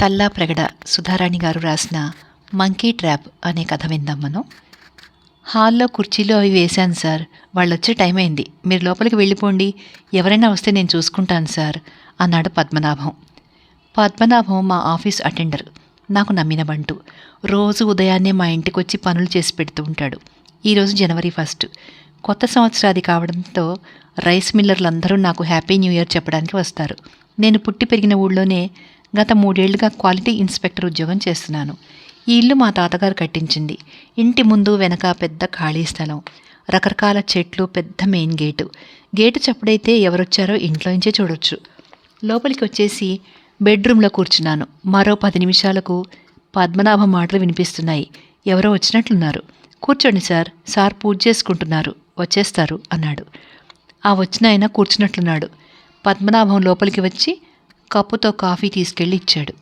తల్లా ప్రగడ సుధారాణి గారు రాసిన monkey trap అనే కథ విందాం మనం. హాల్లో కుర్చీలు అవి వేశాను సార్. వాళ్ళు వచ్చే టైం అయింది. మీరు లోపలికి వెళ్ళిపోండి. ఎవరైనా వస్తే నేను చూసుకుంటాను సార్ అన్నాడు పద్మనాభం. పద్మనాభం మా ఆఫీస్ అటెండర్. నాకు నమ్మిన బంటు. రోజు ఉదయాన్నే మా ఇంటికి వచ్చి పనులు చేసి పెడుతూ ఉంటాడు. ఈరోజు జనవరి ఫస్ట్. కొత్త సంవత్సరాది కావడంతో రైస్ మిల్లర్లందరూ నాకు హ్యాపీ న్యూ ఇయర్ చెప్పడానికి వస్తారు. నేను పుట్టి పెరిగిన ఊళ్ళోనే గత మూడేళ్ళుగా క్వాలిటీ ఇన్స్పెక్టర్ ఉద్యోగం చేస్తున్నాను. ఈ ఇల్లు మా తాతగారు కట్టించింది. ఇంటి ముందు వెనక పెద్ద ఖాళీ స్థలం. రకరకాల చెట్లు పెద్ద మెయిన్ గేటు. గేటు చప్పుడైతే ఎవరొచ్చారో ఇంట్లోంచే చూడొచ్చు. లోపలికి వచ్చేసి బెడ్రూమ్లో కూర్చున్నాను. మరో పది నిమిషాలకు పద్మనాభం మాటలు వినిపిస్తున్నాయి. ఎవరో వచ్చినట్లున్నారు. కూర్చోండి సార్ సార్ పూజ చేసుకుంటున్నారు. వచ్చేస్తారు అన్నాడు. ఆ వచ్చిన ఆయన కూర్చున్నట్లున్నాడు. పద్మనాభం లోపలికి వచ్చి కప్పుతో కాఫీ తీసుకెళ్ళి ఇచ్చాడు.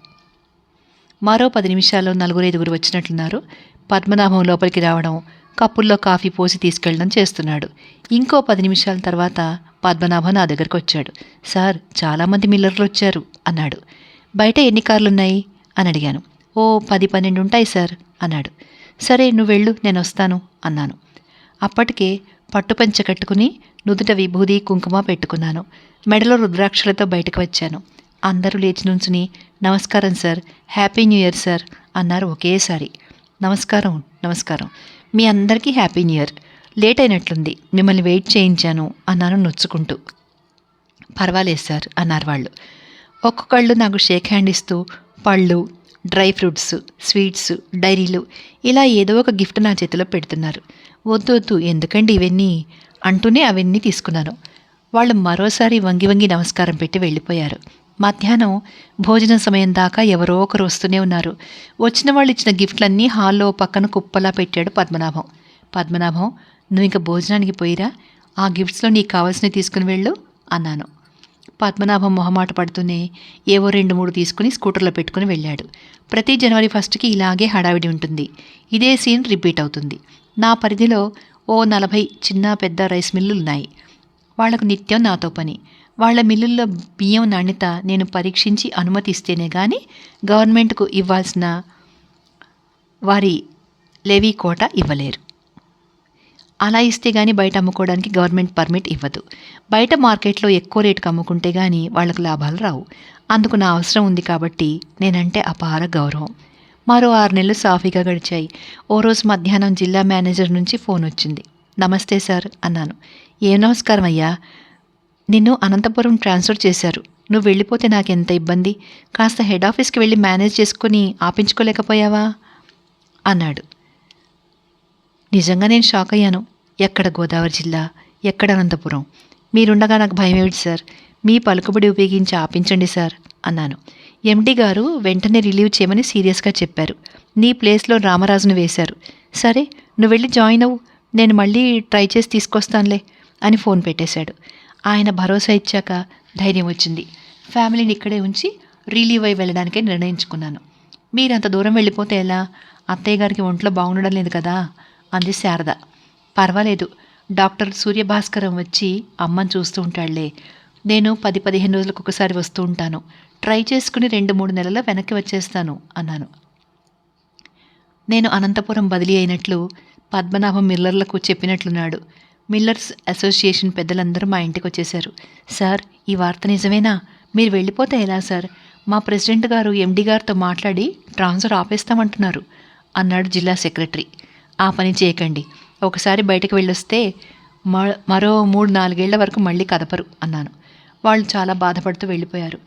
మరో పది నిమిషాల్లో నలుగురు ఐదుగురు వచ్చినట్లున్నారు. పద్మనాభం లోపలికి రావడం కప్పుల్లో కాఫీ పోసి తీసుకెళ్ళడం చేస్తున్నాడు. ఇంకో పది నిమిషాల తర్వాత పద్మనాభం నా దగ్గరకు వచ్చాడు. సార్ చాలామంది మిల్లర్లు వచ్చారు అన్నాడు. బయట ఎన్ని కార్లున్నాయి? అని అడిగాను. ఓ పది పన్నెండు ఉంటాయి సార్ అన్నాడు. సరే నువ్వు వెళ్ళు నేను వస్తాను అన్నాను. అప్పటికే పట్టుపంచ కట్టుకుని నుదుట విభూది కుంకుమ పెట్టుకున్నాను. మెడలో రుద్రాక్షలతో బయటకు వచ్చాను. అందరూ లేచి నుంచుని నమస్కారం sir happy new year sir అన్నారు ఒకేసారి. నమస్కారం నమస్కారం. మీ అందరికీ హ్యాపీ న్యూ ఇయర్. లేట్ అయినట్లుంది. మిమ్మల్ని వెయిట్ చేయించాను అన్నాను నొచ్చుకుంటూ. పర్వాలేదు సార్ అన్నారు వాళ్ళు. ఒక్కొక్కళ్ళు నాకు షేక్ హ్యాండ్ ఇస్తూ పళ్ళు డ్రై ఫ్రూట్స్ స్వీట్స్ డైరీలు ఇలా ఏదో ఒక గిఫ్ట్ నా చేతిలో పెడుతున్నారు. వద్దు వద్దు ఎందుకండి ఇవన్నీ? అంటూనే అవన్నీ తీసుకున్నాను. వాళ్ళు మరోసారి వంగి వంగి నమస్కారం పెట్టి వెళ్ళిపోయారు. మధ్యాహ్నం భోజనం సమయం దాకా ఎవరో ఒకరు వస్తూనే ఉన్నారు. వచ్చిన వాళ్ళు ఇచ్చిన గిఫ్ట్లన్నీ హాల్లో పక్కన కుప్పలా పెట్టాడు పద్మనాభం. పద్మనాభం నువ్వు ఇంకా భోజనానికి పోయిరా? ఆ గిఫ్ట్స్లో నీకు కావాల్సినవి తీసుకుని వెళ్ళు అన్నాను. పద్మనాభం మొహమాట పడుతూనే ఏవో రెండు మూడు తీసుకుని స్కూటర్లో పెట్టుకుని వెళ్ళాడు. ప్రతి జనవరి ఫస్ట్కి ఇలాగే హడావిడి ఉంటుంది. ఇదే సీన్ రిపీట్ అవుతుంది. నా పరిధిలో ఓ నలభై చిన్న పెద్ద రైస్ మిల్లులు ఉన్నాయి వాళ్ళకు నిత్యం నాతో పని. వాళ్ళ మిల్లుల్లో బియ్యం నాణ్యత నేను పరీక్షించి అనుమతిస్తేనే కానీ గవర్నమెంట్కు ఇవ్వాల్సిన వారి లెవీ కోట ఇవ్వలేరు. అలా ఇస్తే కానీ బయట అమ్ముకోవడానికి గవర్నమెంట్ పర్మిట్ ఇవ్వదు. బయట మార్కెట్లో ఎక్కువ రేటుకు అమ్ముకుంటే కానీ వాళ్ళకు లాభాలు రావు. అందుకు నా అవసరం ఉంది కాబట్టి నేనంటే అపార గౌరవం. మరో ఆరు నెలలు సాఫీగా గడిచాయి. ఓ రోజు మధ్యాహ్నం జిల్లా మేనేజర్ నుంచి ఫోన్ వచ్చింది. నమస్తే సార్ అన్నాను. ఏ నమస్కారం అయ్యా? నిన్ను అనంతపురం ట్రాన్స్ఫర్ చేశారు. నువ్వు వెళ్ళిపోతే నాకు ఎంత ఇబ్బంది? కాస్త హెడ్ ఆఫీస్కి వెళ్ళి మేనేజ్ చేసుకుని ఆపించుకోలేకపోయావా? అన్నాడు. నిజంగా నేను షాక్ అయ్యాను. ఎక్కడ గోదావరి జిల్లా? ఎక్కడ అనంతపురం? మీరుండగా నాకు భయం ఏమిటి సార్? మీ పలుకుబడి ఉపయోగించి ఆపించండి సార్ అన్నాను. ఎండి గారు వెంటనే రిలీవ్ చేయమని సీరియస్గా చెప్పారు. నీ ప్లేస్లో రామరాజును వేశారు. సరే నువ్వు వెళ్ళి జాయిన్ అవ్వు. నేను మళ్ళీ ట్రై చేసి తీసుకొస్తానులే అని ఫోన్ పెట్టేశాడు. ఆయన భరోసా ఇచ్చాక ధైర్యం వచ్చింది. ఫ్యామిలీని ఇక్కడే ఉంచి రిలీవ్ అయి వెళ్ళడానికే నిర్ణయించుకున్నాను. మీరు అంత దూరం వెళ్ళిపోతే ఎలా? అత్తయ్య గారికి ఒంట్లో బాగుండడం లేదు కదా? అంది శారద. పర్వాలేదు. డాక్టర్ సూర్యభాస్కరం వచ్చి అమ్మని చూస్తూ ఉంటాడులే. నేను పది పదిహేను రోజులకు ఒకసారి వస్తూ ఉంటాను. ట్రై చేసుకుని రెండు మూడు నెలల వెనక్కి వచ్చేస్తాను అన్నాను. నేను అనంతపురం బదిలీ అయినట్లు పద్మనాభం మిల్లర్లకు చెప్పినట్లున్నాడు. మిల్లర్స్ అసోసియేషన్ పెద్దలందరూ మా ఇంటికి వచ్చేశారు. సార్ ఈ వార్త నిజమేనా? మీరు వెళ్ళిపోతే ఎలా సార్? మా ప్రెసిడెంట్ గారు ఎండి గారితో మాట్లాడి ట్రాన్స్ఫర్ ఆపేస్తామంటున్నారు అన్నాడు జిల్లా సెక్రటరీ. ఆ పని చేయకండి. ఒకసారి బయటకు వెళ్ళొస్తే మ- మరో మూడు నాలుగేళ్ళ వరకు మళ్ళీ కదపరు అన్నాను. వాళ్ళు చాలా బాధపడుతూ వెళ్ళిపోయారు.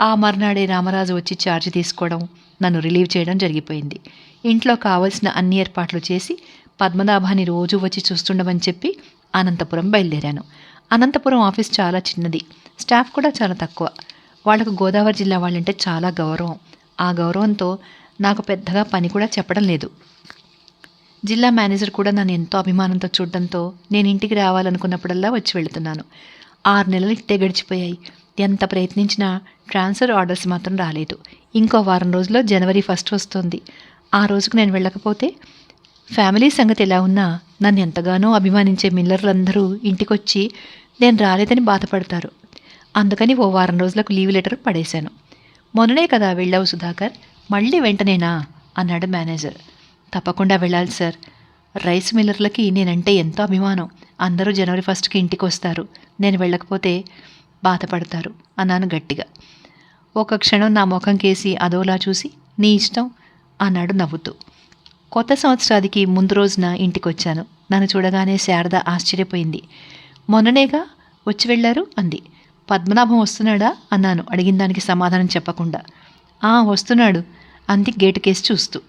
ఆ మర్నాడే రామరాజు వచ్చి ఛార్జ్ తీసుకోవడం నన్ను రిలీవ్ చేయడం జరిగిపోయింది. ఇంట్లో కావలసిన అన్ని ఏర్పాట్లు చేసి పద్మనాభాన్ని రోజు వచ్చి చూస్తుండమని చెప్పి అనంతపురం బయలుదేరాను. అనంతపురం ఆఫీస్ చాలా చిన్నది. స్టాఫ్ కూడా చాలా తక్కువ. వాళ్ళకు గోదావరి జిల్లా వాళ్ళంటే చాలా గౌరవం. ఆ గౌరవంతో నాకు పెద్దగా పని కూడా చెప్పడం లేదు. జిల్లా మేనేజర్ కూడా నన్ను ఎంతో అభిమానంతో చూడడంతో నేను ఇంటికి రావాలనుకున్నప్పుడల్లా వచ్చి వెళుతున్నాను. ఆరు నెలలు ఇట్టే గడిచిపోయాయి. ఎంత ప్రయత్నించినా ట్రాన్స్ఫర్ ఆర్డర్స్ మాత్రం రాలేదు. ఇంకో వారం రోజుల్లో జనవరి ఫస్ట్ వస్తుంది. ఆ రోజుకు నేను వెళ్ళకపోతే ఫ్యామిలీ సంగతి ఎలా ఉన్నా నన్ను ఎంతగానో అభిమానించే మిల్లర్లందరూ ఇంటికొచ్చి నేను రాలేదని బాధపడతారు. అందుకని ఓ వారం రోజులకు లీవ్ లెటర్ పడేశాను. మొన్ననే కదా వెళ్ళావు సుధాకర్ మళ్ళీ వెంటనేనా? అన్నాడు మేనేజర్. తప్పకుండా వెళ్ళాలి సార్. రైస్ మిల్లర్లకి నేనంటే ఎంతో అభిమానం. అందరూ జనవరి ఫస్ట్కి ఇంటికి వస్తారు నేను వెళ్ళకపోతే బాధపడతారు అన్నాను గట్టిగా. ఒక క్షణం నా ముఖం కేసి అదోలా చూసి నీ ఇష్టం అన్నాడు నవ్వుతూ. కొత్త సంవత్సరానికి ముందు రోజున ఇంటికి వచ్చాను నన్ను చూడగానే శారద ఆశ్చర్యపోయింది. మొన్ననేగా వచ్చి వెళ్ళారు? అంది. పద్మనాభం వస్తున్నాడా? అన్నాను. అడిగిన దానికి సమాధానం చెప్పకుండా. ఆ వస్తున్నాడు. అంది గేటు కేసి చూస్తూ.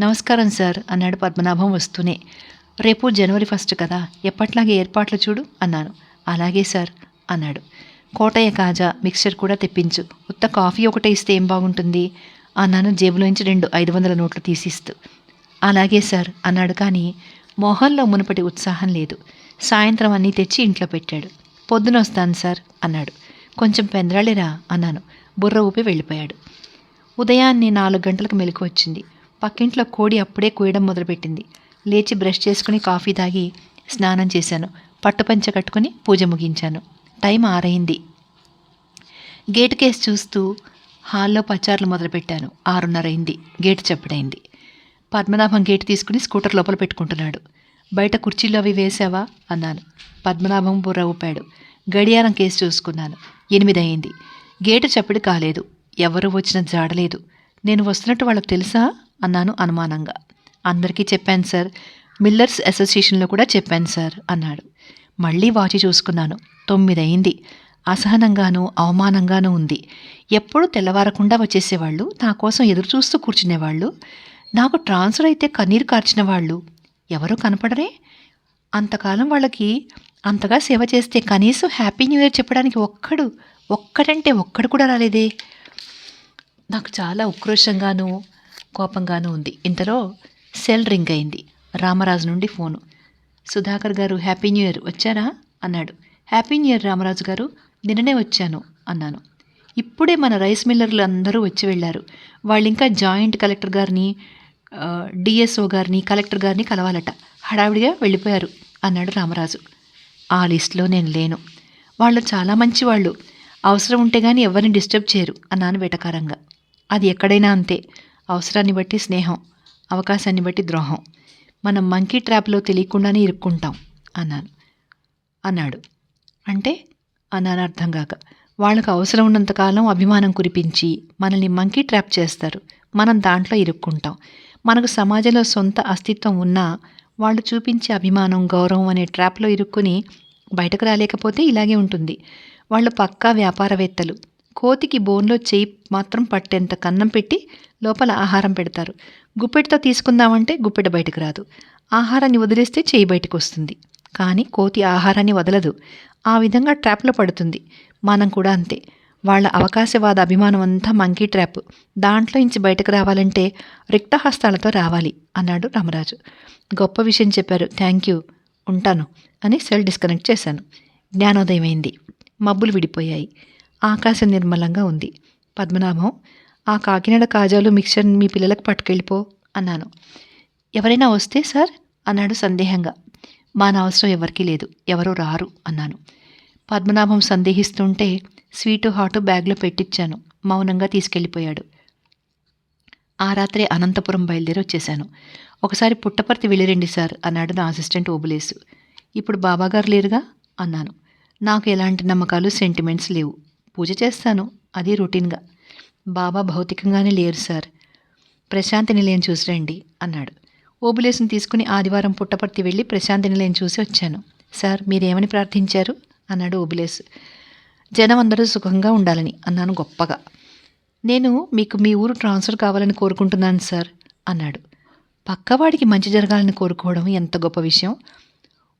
నమస్కారం సార్ అన్నాడు పద్మనాభం వస్తూనే. రేపు జనవరి ఫస్ట్ కదా? ఎప్పట్లాగే ఏర్పాట్లు చూడు అన్నాను. అలాగే సార్ అన్నాడు. కోటయ్య కాజా మిక్సర్ కూడా తెప్పించు. ఉత్త కాఫీ ఒకటే ఇస్తే ఏం బాగుంటుంది? అన్నాను జేబులోంచి రెండు ఐదు వందల నోట్లు తీసిస్తూ. అలాగే సార్ అన్నాడు కానీ మొహంలో మునుపటి ఉత్సాహం లేదు. సాయంత్రం అన్నీ తెచ్చి ఇంట్లో పెట్టాడు. పొద్దున వస్తాను సార్ అన్నాడు. కొంచెం పెందరాళిరా అన్నాను. బుర్ర ఊపి వెళ్ళిపోయాడు. ఉదయాన్నే నాలుగు గంటలకు మెలకు వచ్చింది. పక్కింట్లో కోడి అప్పుడే కూయడం మొదలుపెట్టింది. లేచి బ్రష్ చేసుకుని కాఫీ తాగి స్నానం చేశాను. పట్టుపంచ కట్టుకుని పూజ ముగించాను. టైం ఆరైంది. గేటు కేసు చూస్తూ హాల్లో పచార్లు మొదలుపెట్టాను. ఆరున్నరైంది. గేటు చప్పుడైంది. పద్మనాభం గేటు తీసుకుని స్కూటర్ లోపల పెట్టుకుంటున్నాడు. బయట కుర్చీలు అవి వేసావా అన్నాను. పద్మనాభం బుర్ర ఊపాడు. గడియారం కేసు చూసుకున్నాను. ఎనిమిది అయింది గేటు చప్పుడు కాలేదు. ఎవరు వచ్చిన జాడలేదు. నేను వస్తున్నట్టు వాళ్ళకు తెలుసా? అన్నాను అనుమానంగా. అందరికీ చెప్పాను సార్. మిల్లర్స్ అసోసియేషన్లో కూడా చెప్పాను సార్ అన్నాడు. మళ్ళీ వాచి చూసుకున్నాను. తొమ్మిది అయింది అసహనంగానూ అవమానంగానూ ఉంది. ఎప్పుడూ తెల్లవారకుండా వచ్చేసేవాళ్ళు నా కోసం ఎదురు చూస్తూ కూర్చునేవాళ్ళు. నాకు ట్రాన్స్ఫర్ అయితే కన్నీరు కార్చిన వాళ్ళు. ఎవరూ కనపడరే? అంతకాలం వాళ్ళకి అంతగా సేవ చేస్తే కనీసం హ్యాపీ న్యూ ఇయర్ చెప్పడానికి ఒక్కడు ఒక్కడంటే ఒక్కడు కూడా రాలేదే. నాకు చాలా ఉక్రోషంగాను కోపంగానూ ఉంది. ఇంతలో సెల్ రింగ్ అయింది. రామరాజు నుండి ఫోను. సుధాకర్ గారు హ్యాపీ న్యూ ఇయర్ వచ్చారా? అన్నాడు. హ్యాపీ న్యూ ఇయర్ రామరాజు గారు నిన్ననే వచ్చాను అన్నాను. ఇప్పుడే మన రైస్ మిల్లర్లు అందరూ వచ్చి వెళ్ళారు. వాళ్ళు ఇంకా జాయింట్ కలెక్టర్ గారిని డిఎస్ఓ గారిని కలెక్టర్ గారిని కలవాలట. హడావిడిగా వెళ్ళిపోయారు అన్నాడు రామరాజు. ఆ లిస్టులో నేను లేను. వాళ్ళు చాలా మంచి వాళ్ళు అవసరం ఉంటే కానీ ఎవరిని డిస్టర్బ్ చేయరు అన్నాను వెటకారంగా. అది ఎక్కడైనా అంతే. అవసరాన్ని బట్టి స్నేహం అవకాశాన్ని బట్టి ద్రోహం. మనం మంకీ ట్రాప్లో తెలియకుండానే ఇరుక్కుంటాం అన్నాను. అన్నాడు. అంటే? అన్నాను అర్థం కాక. వాళ్ళకు అవసరం ఉన్నంతకాలం అభిమానం కురిపించి మనల్ని మంకీ ట్రాప్ చేస్తారు. మనం దాంట్లో ఇరుక్కుంటాం. మనకు సమాజంలో సొంత అస్తిత్వం ఉన్నా వాళ్ళు చూపించే అభిమానం గౌరవం అనే ట్రాప్లో ఇరుక్కుని బయటకు రాలేకపోతే ఇలాగే ఉంటుంది. వాళ్ళు పక్కా వ్యాపారవేత్తలు. కోతికి బోన్లో చేయి మాత్రం పట్టేంత కన్నం పెట్టి లోపల ఆహారం పెడతారు. గుప్పెటితో తీసుకుందామంటే గుప్పెట బయటకు రాదు. ఆహారాన్ని వదిలేస్తే చేయి బయటకు వస్తుంది. కానీ కోతి ఆహారాన్ని వదలదు. ఆ విధంగా ట్రాప్లో పడుతుంది. మనం కూడా అంతే. వాళ్ళ అవకాశవాద అభిమానం అంతా మంకీ ట్రాప్. దాంట్లో ఇంచి బయటకు రావాలంటే రిక్తహస్తాలతో రావాలి అన్నాడు రామరాజు. గొప్ప విషయం చెప్పారు. Thank you. ఉంటాను అని సెల్ డిస్కనెక్ట్ చేశాను. జ్ఞానోదయమైంది. మబ్బులు విడిపోయాయి. ఆకాశం నిర్మలంగా ఉంది. పద్మనాభం ఆ కాకినాడ కాజాలు మిక్చర్ మీ పిల్లలకు పట్టుకెళ్ళిపో అన్నాను. ఎవరైనా వస్తే సార్ అన్నాడు సందేహంగా. మా అవసరం ఎవరికీ లేదు. ఎవరూ రారు అన్నాను. పద్మనాభం సందేహిస్తుంటే స్వీటు హాటు బ్యాగ్లో పెట్టించాను మౌనంగా తీసుకెళ్ళిపోయాడు. ఆ రాత్రే అనంతపురం బయలుదేరి వచ్చేశాను. ఒకసారి పుట్టపర్తి వెళ్ళిరండి సార్ అన్నాడు నా అసిస్టెంట్ ఓబులేసు. ఇప్పుడు బాబాగారు లేరుగా? అన్నాను. నాకు ఎలాంటి నమ్మకాలు సెంటిమెంట్స్ లేవు. పూజ చేస్తాను. అది రొటీన్గా. బాబా భౌతికంగానే లేరు సార్. ప్రశాంతి నిలయం చూసి రండి అన్నాడు. ఓబులేసును తీసుకుని ఆదివారం పుట్టపర్తి వెళ్ళి ప్రశాంతి నిలయం చూసి వచ్చాను. సార్ మీరేమని ప్రార్థించారు? అన్నాడు ఓబులేసు. జనం అందరూ సుఖంగా ఉండాలని అన్నాను గొప్పగా. నేను మీకు మీ ఊరు ట్రాన్స్ఫర్ కావాలని కోరుకుంటున్నాను సార్ అన్నాడు. పక్కవాడికి మంచి జరగాలని కోరుకోవడం ఎంత గొప్ప విషయం.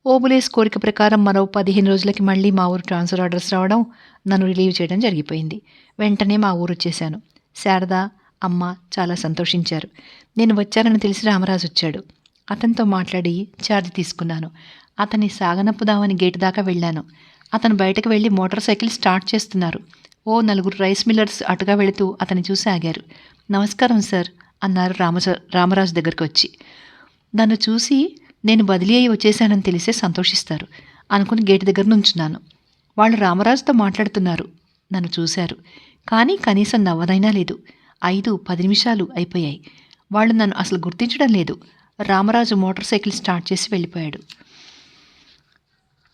ఓబులేస్ కోరిక ప్రకారం మరో పదిహేను రోజులకి మళ్ళీ మా ఊరు ట్రాన్స్ఫర్ ఆర్డర్స్ రావడం నన్ను రిలీవ్ చేయడం జరిగిపోయింది. వెంటనే మా ఊరు వచ్చేశాను. శారద అమ్మ చాలా సంతోషించారు. నేను వచ్చానని తెలిసి రామరాజు వచ్చాడు. అతనితో మాట్లాడి ఛార్జ్ తీసుకున్నాను. అతన్ని సాగనప్పుదామని గేటు దాకా వెళ్ళాను. అతను బయటకు వెళ్ళి మోటార్ సైకిల్ స్టార్ట్ చేస్తున్నారు. ఓ నలుగురు రైస్ మిల్లర్స్ అటుగా వెళుతూ అతన్ని చూసి ఆగారు. నమస్కారం సార్ అన్నారు రామజ రామరాజు దగ్గరికి వచ్చి. నన్ను చూసి నేను బదిలీ అయి వచ్చేసానని తెలిసే సంతోషిస్తారు. అనుకుని గేటు దగ్గర నుంచున్నాను. వాళ్ళు రామరాజుతో మాట్లాడుతున్నారు. నన్ను చూశారు. కానీ కనీసం నవ్వనైనా లేదు. ఐదు పది నిమిషాలు అయిపోయాయి. వాళ్ళు నన్ను అసలు గుర్తించడం లేదు. రామరాజు మోటార్ సైకిల్ స్టార్ట్ చేసి వెళ్ళిపోయాడు.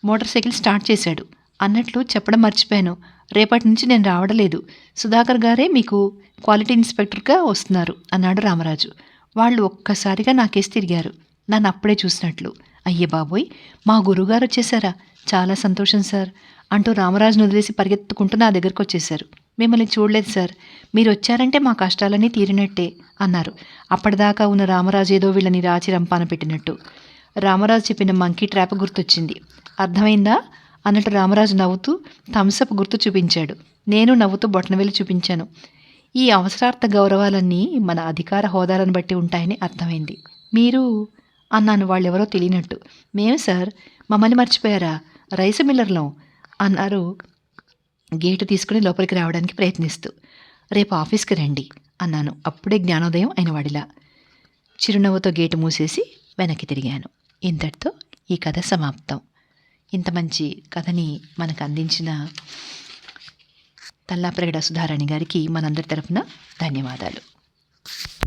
మోటార్ సైకిల్ స్టార్ట్ చేశాడు. అన్నట్లు చెప్పడం మర్చిపోయాను. రేపటి నుంచి నేను రావడం లేదు సుధాకర్ గారే మీకు క్వాలిటీ ఇన్స్పెక్టర్గా వస్తున్నారు అన్నాడు రామరాజు. వాళ్ళు ఒక్కసారిగా నాకేసి తిరిగారు. నన్ను అప్పుడే చూసినట్లు. అయ్యే బాబోయ్! మా గురువుగారు వచ్చేసారా చాలా సంతోషం సార్ అంటూ రామరాజును వదిలేసి పరిగెత్తుకుంటూ నా దగ్గరకు వచ్చేశారు. మిమ్మల్ని చూడలేదు సార్. మీరు వచ్చారంటే మా కష్టాలన్నీ తీరినట్టే అన్నారు. అప్పటిదాకా ఉన్న రామరాజు ఏదో వీళ్ళని రాచి రంపాన పెట్టినట్టు. రామరాజు చెప్పిన మంకీ ట్రాప్ గుర్తొచ్చింది. అర్థమైందా? అన్నట్టు రామరాజు నవ్వుతూ థమ్సప్ గుర్తు చూపించాడు. నేను నవ్వుతూ బొట్టనవేలు చూపించాను. ఈ అవసరార్థ గౌరవాలన్నీ మన అధికార హోదాలను బట్టి ఉంటాయని అర్థమైంది. మీరు అన్నాను వాళ్ళెవరో తెలియనట్టు. మేము సార్ మమ్మల్ని మర్చిపోయారా? రైస్ మిల్లర్లో అన్నారు గేటు తీసుకుని లోపలికి రావడానికి ప్రయత్నిస్తూ. రేపు ఆఫీస్కి రండి అన్నాను. అప్పుడే జ్ఞానోదయం అయిన వాడిలా. చిరునవ్వుతో గేటు మూసేసి వెనక్కి తిరిగాను. ఇంతటితో ఈ కథ సమాప్తం. ఇంత మంచి కథని మనకు అందించిన తల్లాప్రగడ సుధారాణి గారికి మనందరి తరఫున ధన్యవాదాలు.